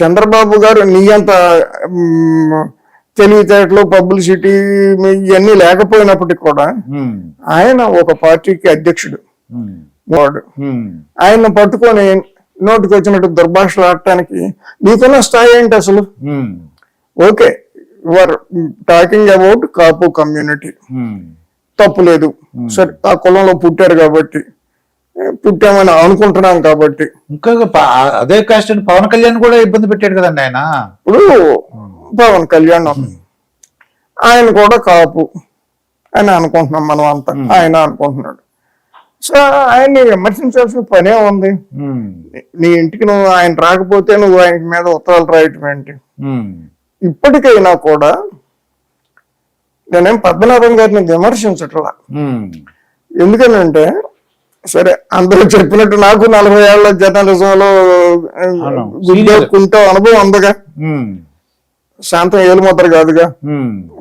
చంద్రబాబు గారు నీ అంత తెలివితేటలు పబ్లిసిటీ ఇవన్నీ లేకపోయినప్పటికీ కూడా ఆయన ఒక పార్టీకి అధ్యక్షుడు. వాడు. ఆయన పట్టుకొని నోటికి వచ్చినట్టు దుర్భాషలు ఆడటానికి నీకున్న స్థాయి ఏంటి అసలు? Okay you're talking about Kapu community. తప్పు లేదు. సరే ఆ కులంలో పుట్టారు కాబట్టి పుట్టామని అనుకుంటున్నాం కాబట్టి. ఇంకా అదే కాస్ట్ పవన్ కళ్యాణ్ కూడా ఇబ్బంది పెట్టాడు కదండి ఆయన? ఇప్పుడు పవన్ కళ్యాణ్ ఆయన కూడా కాపు అని అనుకుంటున్నాం మనం అంతా. ఆయన అనుకుంటున్నాడు. సో ఆయన్ని విమర్శించాల్సిన పనే ఉంది. నీ ఇంటికి నువ్వు ఆయన రాకపోతే నువ్వు ఆయన మీద ఉత్తరాలు రాయటం ఏంటి? ఇప్పటికైనా కూడా నేనేం పద్మనాభం గారిని విమర్శించట్లా. ఎందుకనంటే సరే అందరూ చెప్పినట్టు నాకు నలభై ఏళ్ళ జర్నలిజంలో అవును. గుడ్డకుంటూ అనుభవం ఉందిగా. ఉమ్, శాంతం ఏలుముద్ర కాదుగా.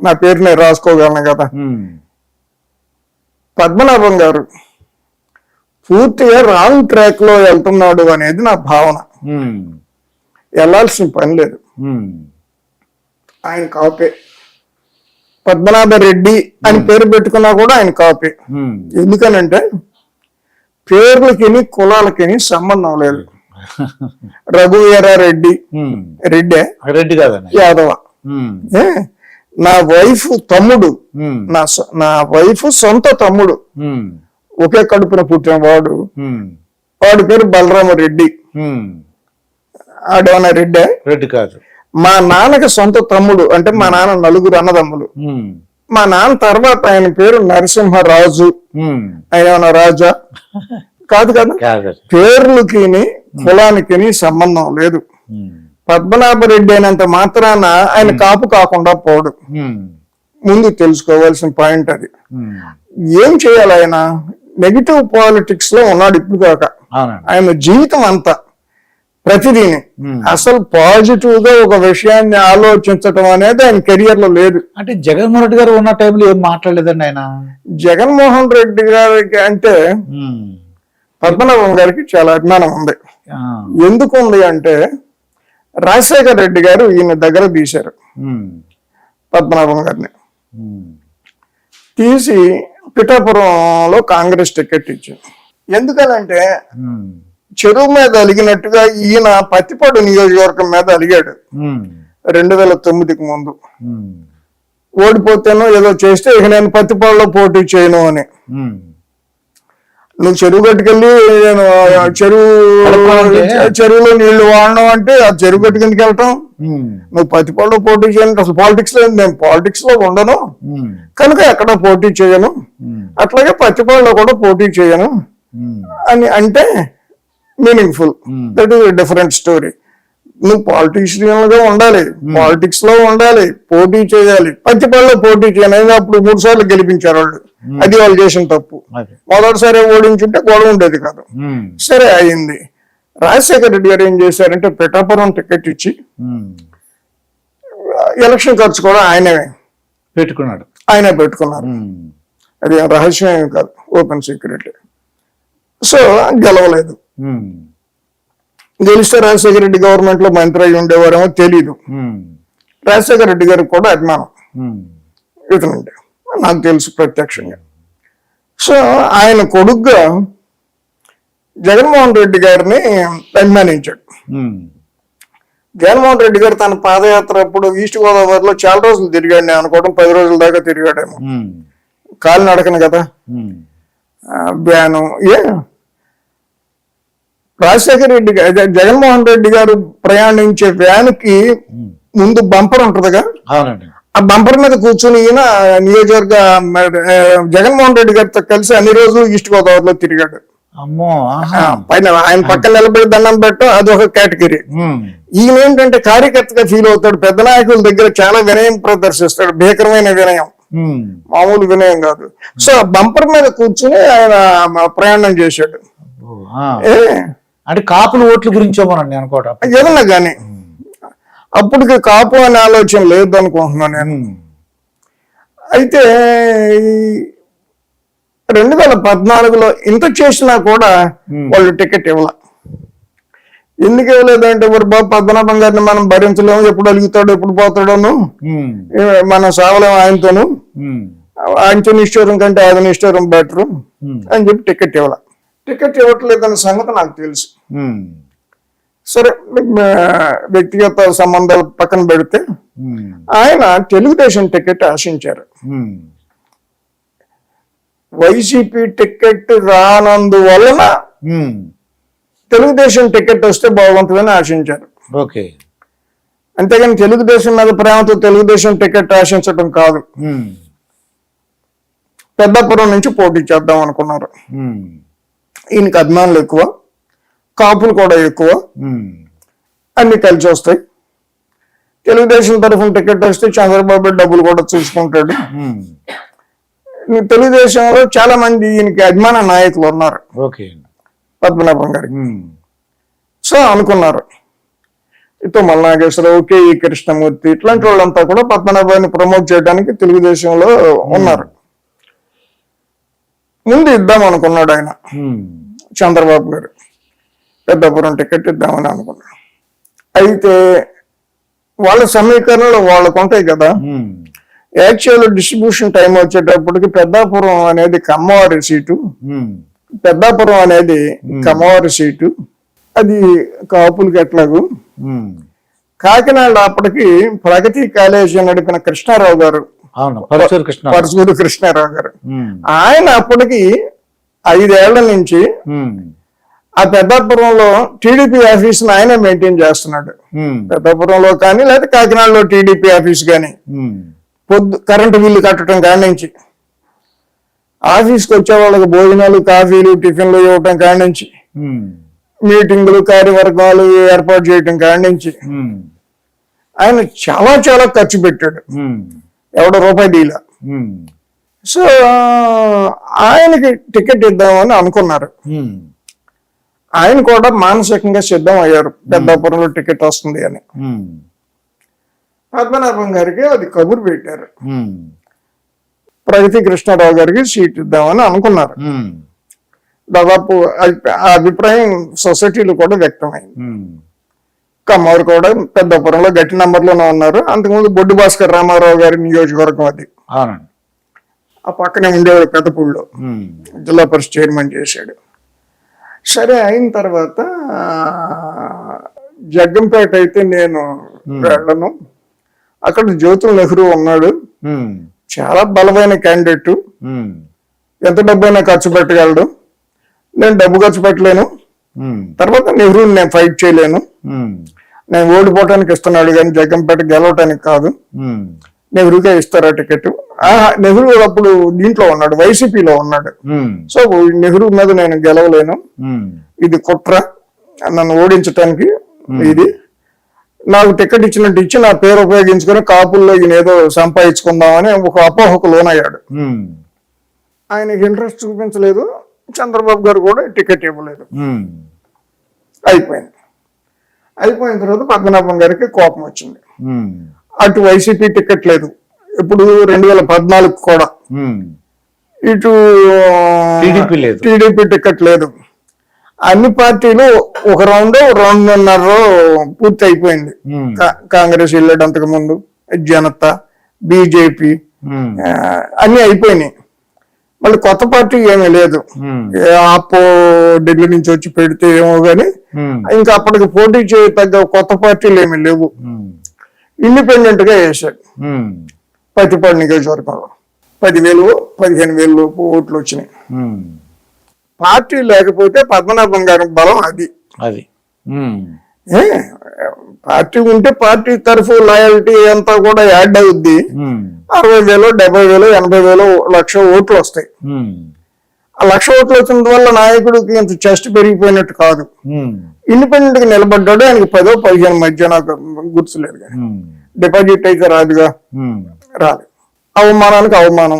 నా పేరు నేను రాసుకోగలను కదా. పద్మనాభం గారు పూర్తిగా రాంగ్ ట్రాక్లో వెళ్తున్నాడు అనేది నా భావన. వెళ్ళాల్సిన పని లేదు. ఆయన కాపే. పద్మనాభ రెడ్డి అని పేరు పెట్టుకున్నా కూడా ఆయన కాపే. ఎందుకనంటే పేర్లకిని కులాలకిని సంబంధం లేదు. రఘువీర రెడ్డి. రెడ్డే? రెడ్డి కాదండి యాదవ? నా వైఫ్ తమ్ముడు. నా నా వైఫ్ సొంత తమ్ముడు. ఒకే కడుపున పుట్టిన వాడు. వాడి పేరు బలరామరెడ్డి ఉమ్. ఆడేమన్నా రెడ్డే? రెడ్డి కాదు. మా నాన్నకి సొంత తమ్ముడు. అంటే మా నాన్న నలుగురు అన్నదమ్ములు. మా నాన్న తర్వాత ఆయన పేరు నరసింహరాజు. ఆయన ఏమన్నా రాజా? కాదు కదా? పేర్లకి కులానికి సంబంధం లేదు. పద్మనాభరెడ్డి అయినంత మాత్రాన ఆయన కాపు కాకుండా పోడు. ముందు తెలుసుకోవాల్సిన పాయింట్ అది. ఏం చేయాలి ఆయన? నెగిటివ్ పాలిటిక్స్లో ఉన్నాడు ఇప్పుడు అవునండి. ఆయన జీవితం అంతా. ప్రతిదీని. అసలు పాజిటివ్గా ఒక విషయాన్ని ఆలోచించటం అనేది ఆయన కెరియర్లో లేదు. అంటే జగన్మోహన్ రెడ్డి గారు ఉన్న టైంలో ఏం మాట్లాడలేదండి ఆయన? జగన్మోహన్ రెడ్డి గారికి అంటే పద్మనాభం గారికి చాలా అభిమానం ఉంది. ఎందుకు ఉంది అంటే రాజశేఖర రెడ్డి గారు ఈయన దగ్గర తీశారు. పద్మనాభం గారిని. తీసి పిఠాపురంలో కాంగ్రెస్ టికెట్ ఇచ్చారు. ఎందుకనంటే చెరువు మీద అలిగినట్టుగా ఈయన పత్తిపాడు నియోజకవర్గం మీద అలిగాడు. రెండు వేల తొమ్మిదికి ముందు ఓడిపోతేనో ఏదో చేస్తే ఇక నేను పత్తిపాడులో పోటీ చేయను అని. నువ్వు చెరువు కట్టుకెళ్ళి నేను చెరువు? చెరువులో నీళ్ళు వాడడం అంటే ఆ చెరువు కట్టు కిందకి వెళ్ళటం నువ్వు పత్తిపాడులో పోటీ చేయండి అసలు పాలిటిక్స్లో నేను పాలిటిక్స్లో ఉండను కనుక ఎక్కడ పోటీ చేయను అట్లాగే పత్తిపాడులో కూడా పోటీ చేయను అని అంటే meaningful. That is different story నువ్వు పాలిటీషియన్గా ఉండాలి పాలిటిక్స్లో ఉండాలి పోటీ చేయాలి పత్తిపాడులో పోటీ చేయాలి అప్పుడు మూడు సార్లు గెలిపించారు వాళ్ళు అది వాళ్ళు చేసిన తప్పు మొదటిసారి ఓడించుంటే గొడవ ఉండేది కాదు సరే అయింది రాజశేఖర రెడ్డి గారు ఏం చేశారంటే పిఠాపురం టికెట్ ఇచ్చి. ఎలక్షన్ ఖర్చు కూడా ఆయనే పెట్టుకున్నాడు ఆయనే పెట్టుకున్నారు అది రహస్యం కాదు ఓపెన్ సీక్రెట్ సో గెలవలేదు గెలిస్తే రాజశేఖర రెడ్డి గవర్నమెంట్లో మంత్రి అయి ఉండేవారేమో తెలీదు. రాజశేఖర రెడ్డి గారికి కూడా అభిమానం. ఉమ్, ఇతనంటే నాకు తెలుసు ప్రత్యక్షంగా. సో ఆయన కొడుగ్గా జగన్మోహన్ రెడ్డి గారిని అభిమానించాడు. జగన్మోహన్ రెడ్డి గారు తన పాదయాత్ర అప్పుడు ఈస్ట్ గోదావరిలో చాలా రోజులు తిరిగాడు నేను అనుకోవడం పది రోజుల దాకా తిరిగాడేమో. కాలు నడకను కదా. వ్యాను ఏ? రాజశేఖర రెడ్డి జగన్మోహన్ రెడ్డి గారు ప్రయాణించే వ్యాన్కి ఉమ్. ముందు బంపర్ ఉంటుందిగా? అవునండి. ఆ బంపర్ మీద కూర్చుని ఈయన నియోజకవర్గ జగన్మోహన్ రెడ్డి గారితో కలిసి అన్ని రోజులు ఈస్ట్ గోదావరిలో తిరిగాడు. అమ్మో పైన ఆయన పక్కన నిలబడి దండం పెట్టడం అది ఒక కేటగిరీ ఈయన ఏంటంటే కార్యకర్తగా ఫీల్ అవుతాడు. పెద్ద నాయకుల దగ్గర చాలా వినయం ప్రదర్శిస్తాడు. భీకరమైన వినయం. మామూలు వినయం కాదు. సో బంపర్ మీద కూర్చుని ఆయన ప్రయాణం చేశాడు. అంటే కాపుల ఓట్ల గురించి ఏమోనండి అనుకోవటం. ఏదన్నా కానీ. అప్పటికి కాపు అనే ఆలోచన లేదు అనుకుంటున్నాను నేను. అయితే రెండు వేల పద్నాలుగులో ఇంత చేసినా కూడా. వాళ్ళు టికెట్ ఇవ్వాల. ఎందుకు ఇవ్వలేదంటే మరి బాబు పద్మనాభం గారిని మనం భరించలేము. ఎప్పుడు అలుగుతాడు ఎప్పుడు పోతాడోను. మనం సావలేము ఆయనతోను. ఉమ్, ఆయనతో నిష్ఠూరం కంటే ఆయన నిష్ఠూరం బెటరు అని చెప్పి టికెట్ ఇవ్వాల. టికెట్ ఇవ్వట్లేదన్న సంగతి నాకు తెలుసు. సరే వ్యక్తిగత సంబంధాలు పక్కన పెడితే ఆయన తెలుగుదేశం టికెట్ ఆశించారు. వైసీపీ టికెట్ రానందువలన తెలుగుదేశం టికెట్ వస్తే బాగుంటుందని ఆశించారు. ఓకే. అంతేగాని తెలుగుదేశం మీద ప్రేమతో తెలుగుదేశం టికెట్ ఆశించడం కాదు. పెద్దపురం నుంచి పోటీ చేద్దాం అనుకున్నారు. ఈయనకి అభిమానులు ఎక్కువ కాపులు కూడా ఎక్కువ. అన్ని కలిసి వస్తాయి. తెలుగుదేశం తరఫున టికెట్ వస్తే చంద్రబాబు డబ్బులు కూడా చూసుకుంటాడు తెలుగుదేశంలో చాలా మంది ఈయనకి అభిమాన నాయకులు ఉన్నారు. ఓకే. పద్మనాభం గారికి. సో అనుకున్నారు. ఇతో మల్నాగేశ్వరరావు కే. ఈ. కృష్ణమూర్తి ఇట్లాంటి వాళ్ళంతా కూడా పద్మనాభాన్ని ప్రమోట్ చేయడానికి తెలుగుదేశంలో ఉన్నారు. ముందు ఇద్దాం అనుకున్నాడు ఆయన. చంద్రబాబు గారు. పెద్దపురం టికెట్ ఇద్దామని అనుకున్నాడు. అయితే వాళ్ళ సమీకరణలు వాళ్ళకు ఉంటాయి కదా. యాక్చువల్ డిస్ట్రిబ్యూషన్ టైం వచ్చేటప్పటికి పెద్దాపురం అనేది కమ్మవారి సీటు. పెద్దాపురం అనేది కమ్మవారి సీటు. అది కాపులకి ఎట్లాగు. కాకినాడ అప్పటికి ప్రగతి కాలేజీ నడిపిన కృష్ణారావు గారు పరచూరు కృష్ణారావు. గారు. ఆయన అప్పటికి ఐదేళ్ళ నుంచి ఆ పెద్దాపురంలో టీడీపీ ఆఫీస్ ఆయనే మెయింటైన్ చేస్తున్నాడు. పెద్దాపురంలో కానీ లేదా కాకినాడలో టీడీపీ ఆఫీస్ కానీ. పొద్దు కరెంటు బిల్లు కట్టడం కాడి నుంచి. ఆఫీస్కి వచ్చే వాళ్ళకి భోజనాలు కాఫీలు టిఫిన్లు ఇవ్వటం కాడి నుంచి. మీటింగులు కార్యవర్గాలు ఏర్పాటు చేయటం కాడి నుంచి. ఆయన చాలా చాలా ఖర్చు పెట్టాడు. ఎవడో రూపాయి డీల సో ఆయనకి టికెట్ ఇద్దామని అనుకున్నారు. ఆయన కూడా మానసికంగా సిద్ధం అయ్యారు. పెద్దాపురంలో టికెట్ వస్తుంది అని. పద్మనాభం గారికి అది కబురు పెట్టారు. ప్రగతి కృష్ణారావు గారికి సీట్ ఇద్దామని అనుకున్నారు. దాదాపు ఆ అభిప్రాయం సొసైటీలో కూడా వ్యక్తమైంది. కమ్మవారు కూడా పెద్దపురంలో గట్టి నంబర్లోనే ఉన్నారు. అంతకుముందు బొడ్డు భాస్కర్ రామారావు గారి నియోజకవర్గం అది. ఆ పక్కనే ఉండేవాడు పెద్దపూడిలో జిల్లా పరిషత్ చైర్మన్ చేశాడు. సరే అయిన తర్వాత జగ్గంపేట అయితే నేను వెళ్ళను. అక్కడ జ్యోతుల్ నెహ్రూ ఉన్నాడు. చాలా బలమైన క్యాండిడేట్. ఎంత డబ్బైనా ఖర్చు పెట్టగలడు. నేను డబ్బు ఖర్చు పెట్టలేను. తర్వాత నెహ్రూని నేను ఫైట్ చేయలేను. నేను ఓడిపోవటానికి ఇస్తున్నాడు కానీ జగ్గంపేట గెలవటానికి కాదు. నెహ్రూకే ఇస్తారా టికెట్? నెహ్రూ అప్పుడు దీంట్లో ఉన్నాడు వైసీపీలో ఉన్నాడు. సో నెహ్రూ మీద నేను గెలవలేను. ఇది కుట్ర నన్ను ఓడించటానికి ఇది. నాకు టికెట్ ఇచ్చినట్టు ఇచ్చి నా పేరు ఉపయోగించుకొని కాపుల్లో ఈయన ఏదో సంపాదించుకుందామని ఒక అపోహకు లోనయ్యాడు. ఆయనకి ఇంట్రెస్ట్ చూపించలేదు. చంద్రబాబు గారు కూడా టికెట్ ఇవ్వలేదు. అయిపోయింది. అయిపోయిన తర్వాత పద్మనాభం గారికి కోపం వచ్చింది. అటు వైసీపీ టికెట్ లేదు. ఇప్పుడు రెండు వేల పద్నాలుగు కూడా. ఇటు. టీడీపీ టికెట్ లేదు. అన్ని పార్టీలు ఒక రౌండ్ రెండున్నర పూర్తి అయిపోయింది కాంగ్రెస్ వెళ్ళాడు అంతకు ముందు జనతా బీజేపీ అన్ని అయిపోయినాయి. మళ్ళీ కొత్త పార్టీ ఏమీ లేదు. ఆపో ఢిల్లీ నుంచి వచ్చి పెడితే ఏమో గాని ఇంకా అప్పటికి పోటీ చేయ తగ్గ కొత్త పార్టీలు ఏమీ లేవు. ఇండిపెండెంట్గా వేశాడు పత్తిపాడు నియోజకవర్గంలో. పదివేలు పదిహేను వేలు లోపు ఓట్లు వచ్చినాయి. పార్టీ లేకపోతే పద్మనాభం గారి బలం అది. అది. పార్టీ ఉంటే పార్టీ తరఫు లాయల్టీ అంతా కూడా యాడ్ అవుద్ది. అరవై వేలు డెబ్బై వేలు ఎనభై వేలు లక్ష ఓట్లు వస్తాయి. ఆ లక్ష ఓట్లు వచ్చిన వల్ల నాయకుడికి ఇంత చెస్ట్ పెరిగిపోయినట్టు కాదు. ఇండిపెండెంట్గా నిలబడ్డాడు ఆయనకి పదో పదిహేను మధ్య నాకు గుర్తులేదు కానీ. డిపాజిట్ అయితే రాదుగా. రాదు. అవమానానికి అవమానం.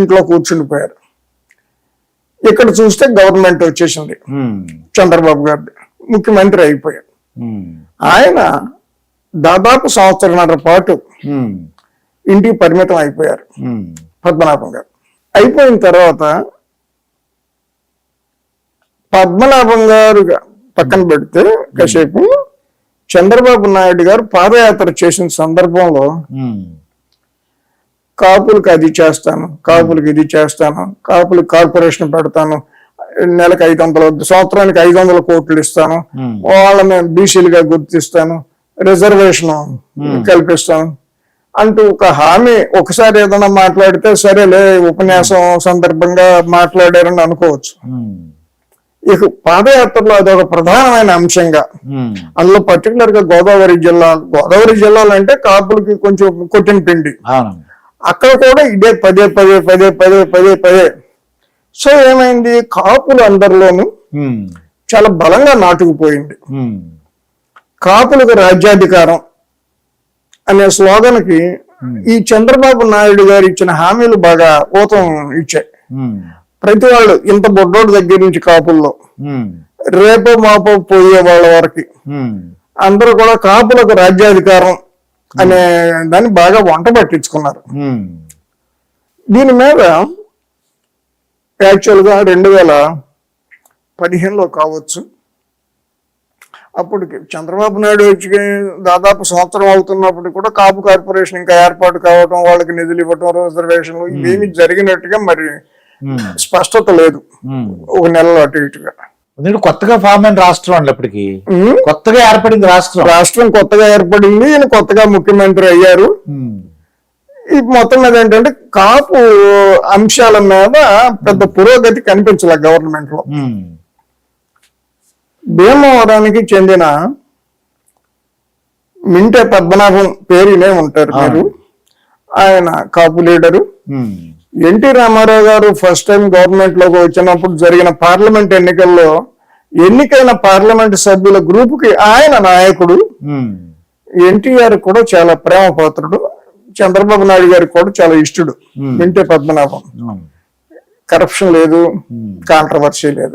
ఇంట్లో కూర్చుండిపోయారు. ఇక్కడ చూస్తే గవర్నమెంట్ వచ్చేసింది. చంద్రబాబు గారి ముఖ్యమంత్రి అయిపోయారు. ఆయన దాదాపు సంవత్సరన్నర పాటు ఇంటికి పరిమితం అయిపోయారు. పద్మనాభం గారు. అయిపోయిన తర్వాత పద్మనాభం గారు పక్కన పెడితే కాసేపు చంద్రబాబు నాయుడు గారు పాదయాత్ర చేసిన సందర్భంలో కాపులకు అది చేస్తాను కాపులకు ఇది చేస్తాను కాపులకు కార్పొరేషన్ పెడతాను నెలకు ఐదు వందల సంవత్సరానికి ఐదు వందల కోట్లు ఇస్తాను. వాళ్ళని బీసీలుగా గుర్తిస్తాను రిజర్వేషన్ కల్పిస్తాను. అంటూ ఒక హామీ ఒకసారి ఏదైనా మాట్లాడితే సరేలే ఉపన్యాసం సందర్భంగా మాట్లాడారని అనుకోవచ్చు. ఇక పాదయాత్రలో అదొక ప్రధానమైన అంశంగా. అందులో పర్టికులర్గా గోదావరి జిల్లా గోదావరి జిల్లాలో అంటే కాపులకి కొంచెం కొట్టిన పిండి. అక్కడ కూడా ఇదే పదే పదే పదే పదే పదే పదే సో ఏమైంది? కాపులు అందరిలోనూ చాలా బలంగా నాటుకుపోయింది. కాపులకు రాజ్యాధికారం అనే స్లోగన్కి ఈ చంద్రబాబు నాయుడు గారు ఇచ్చిన హామీలు బాగా ఊతం ఇచ్చాయి. ప్రతి వాళ్ళు ఇంత బొడ్డోడు దగ్గర నుంచి కాపుల్లో రేపో మాపో పోయే వాళ్ళ వరకు అందరూ కూడా కాపులకు రాజ్యాధికారం అనే దాన్ని బాగా వంట పట్టించుకున్నారు. దీని మీద యాక్చువల్గా రెండు వేల పదిహేనులో కావచ్చు. అప్పటికి చంద్రబాబు నాయుడు వచ్చి దాదాపు సంవత్సరం అవుతున్నప్పుడు కూడా కాపు కార్పొరేషన్ ఇంకా ఏర్పాటు కావటం వాళ్ళకి నిధులు ఇవ్వటం రిజర్వేషన్లు ఇవేమి జరిగినట్టుగా మరి స్పష్టత లేదు. ఒక నెలలో అటు ఇటుగా. ఎందుకంటే కొత్తగా ఫామ్ అయిన రాష్ట్రం అండి అప్పటికి. కొత్తగా ఏర్పడింది రాష్ట్రం. రాష్ట్రం కొత్తగా ఏర్పడింది ఈయన కొత్తగా ముఖ్యమంత్రి అయ్యారు. మొత్తం మీద ఏంటంటే కాపు అంశాల మీద పెద్ద పురోగతి కనిపించలే గవర్నమెంట్లో. ఉమ్, భీమవరానికి చెందిన మింటే పద్మనాభం పేరునే ఉంటారు మీరు. ఆయన Kapu leader. Um, NT Rama Rao గారు ఫస్ట్ టైం గవర్నమెంట్లోకి వచ్చినప్పుడు జరిగిన పార్లమెంట్ ఎన్నికల్లో ఎన్నికైన పార్లమెంట్ సభ్యుల గ్రూపుకి ఆయన నాయకుడు. ఉమ్, ఎన్టీఆర్ కూడా చాలా ప్రేమ పాత్రుడు చంద్రబాబు నాయుడు గారికి కూడా చాలా ఇష్టడు. మింటే పద్మనాభం. కరప్షన్ లేదు. కాంట్రవర్సీ లేదు.